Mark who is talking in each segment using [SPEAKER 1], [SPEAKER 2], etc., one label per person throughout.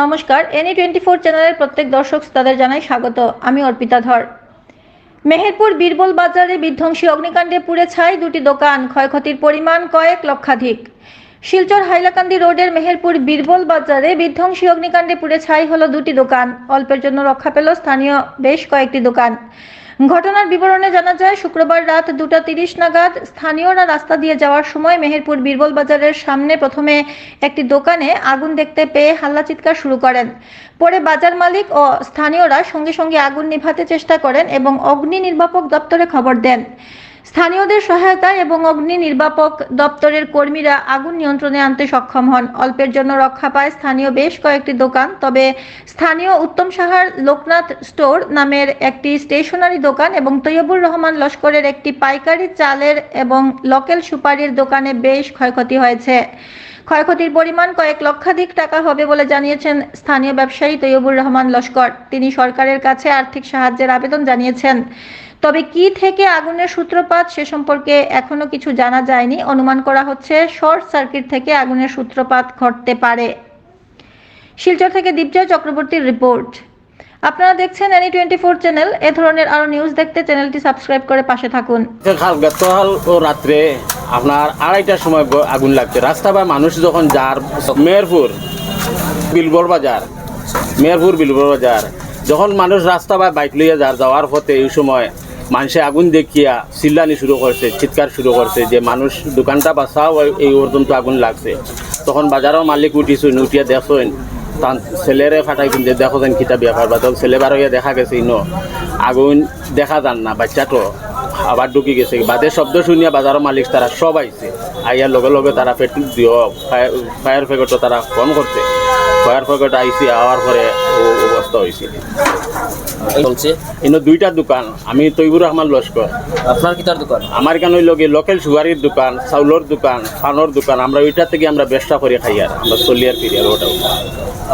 [SPEAKER 1] নমস্কার any twenty four চ্যানেলের প্রত্যেক দর্শক তাদের জানাই স্বাগত। আমি অর্পিতা ধর। মেহেরপুর বীরবল বাজারে বিধ্বংসী অগ্নিকাণ্ডে পুড়ে ছাই দুটি দোকান। ক্ষয়ক্ষতির পরিমাণ কয়েক লক্ষাধিক। শিলচর হাইলাকান্দি রোডের মেহেরপুর বীরবল বাজারে বিধ্বংসী অগ্নিকাণ্ডে পুড়ে ছাই হলো দুটি দোকান। অল্পের জন্য রক্ষা পেল স্থানীয় বেশ কয়েকটি দোকান। ঘটনার বিবরণে জানা যায়, শুক্রবার রাত দুটা তিরিশ নাগাদ স্থানীয়রা রাস্তা দিয়ে যাওয়ার সময় মেহেরপুর বীরবল বাজারের সামনে প্রথমে একটি দোকানে আগুন দেখতে পেয়ে হাল্লা চিৎকার শুরু করেন। পরে বাজার মালিক ও স্থানীয়রা সঙ্গে সঙ্গে আগুন নিভাতে চেষ্টা করেন এবং অগ্নি নির্বাপক দপ্তরে খবর দেন। স্থানীয়দের সহায়তায় এবং অগ্নি নির্বাপক দপ্তরের কর্মীরা আগুন নিয়ন্ত্রণে আনতে সক্ষম হন। অল্পের জন্য রক্ষা পায় স্থানীয় বেশ কয়েকটি দোকান, তবে স্থানীয় উত্তম সাহার লোকনাথ স্টোর নামের একটি স্টেশনারি দোকান এবং তৈয়বুর রহমান লস্করের একটি পাইকারি চালের এবং লোকেল সুপারির দোকানে বেশ ক্ষয়ক্ষতি হয়েছে। ক্ষয়ক্ষতির পরিমাণ কয়েক লক্ষাধিক টাকা হবে বলে জানিয়েছেন স্থানীয় ব্যবসায়ী তৈয়বুর রহমান লস্কর। তিনি সরকারের কাছে আর্থিক সাহায্যের আবেদন জানিয়েছেন। তবে কি থেকে আগুনের সূত্রপাত সে সম্পর্কে এখনও কিছু জানা যায়নি। অনুমান করা হচ্ছে শর্ট সার্কিট থেকে আগুনের সূত্রপাত ঘটতে পারে। শিলচর থেকে দীপজয় চক্রবর্তীর রিপোর্ট। আপনারা দেখছেন এনি টোয়েন্টি ফোর চ্যানেল। এ ধরনের আরও নিউজ দেখতে চ্যানেলটি সাবস্ক্রাইব করে পাশে থাকুন।
[SPEAKER 2] কাল গতকাল ও রাত্রে আপনার আড়াইটার সময় আগুন লাগছে। রাস্তা বা মানুষ যখন যার মেহেরপুর, বিলবর বাজার, মেহেরপুর, বিলবর বাজার, যখন মানুষ রাস্তা বা বাইক লইয়া যার যাওয়ার পথে এই সময় মানুষে আগুন দেখিয়া চিল্লানি শুরু করছে চিৎকার শুরু করছে যে মানুষ দোকানটা বাঁচাও এই পর্যন্ত আগুন লাগছে। তখন বাজারের মালিক উঠিছুন উঠিয়া দেখছেন তান ছেলেরে ফাটাই কিনতে দেখো যেন খিতা ব্যাপার বা তখন ছেলে বার দেখা গেছে, ইনো আগুন দেখা যান না বাচ্চাটো আবার ঢুকি গেছে। বাদে শব্দ শুনিয়া বাজারের মালিক তারা সব আইছে আইয়ার লগে লগে তারা পেট্রোল দিও ফায়ার ফায়ার ফ্যাগটও তারা ফোন করছে ফায়ার ফ্যাগট আইসি আওয়ার পরে অবস্থা হয়েছে
[SPEAKER 3] চলছে?
[SPEAKER 2] ইনো দুইটা দোকান আমি তৈবুর রহমান লস্কর।
[SPEAKER 3] আপনার কিতার দোকান?
[SPEAKER 2] আমার কেন লগে লোকাল সুগারির দোকান চাউলের দোকান পানের দোকান আমরা ওইটা থেকে আমরা ব্যবসা করে খাই আর আমরা চলি আর ফিরি আর ওটাও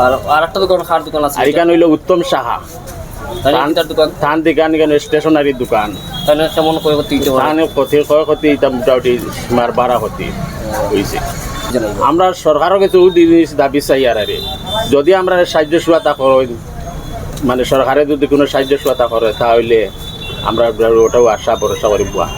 [SPEAKER 3] আর আর একটা দোকান খার দোকান আছে
[SPEAKER 2] আর এখানে হইল উত্তম সাহা।
[SPEAKER 3] দোকান?
[SPEAKER 2] ধান দোকান এখানে স্টেশনারি দোকান।
[SPEAKER 3] তাহলে কেমন করে করতে দিতে পারে?
[SPEAKER 2] ধানের ক্ষতি ক্ষয়ক্ষতি মোটামুটি সীমার বাড়া ক্ষতি হয়েছে আমরা সরকারও কিছু জিনিস দাবি চাই আর যদি আমরা সাহায্য সহায়তা করো মানে সরকারে যদি কোনো সাহায্য সহায়তা করে, তাহলে আমরা ওটাও আশা ভরসা করি, বুয়া।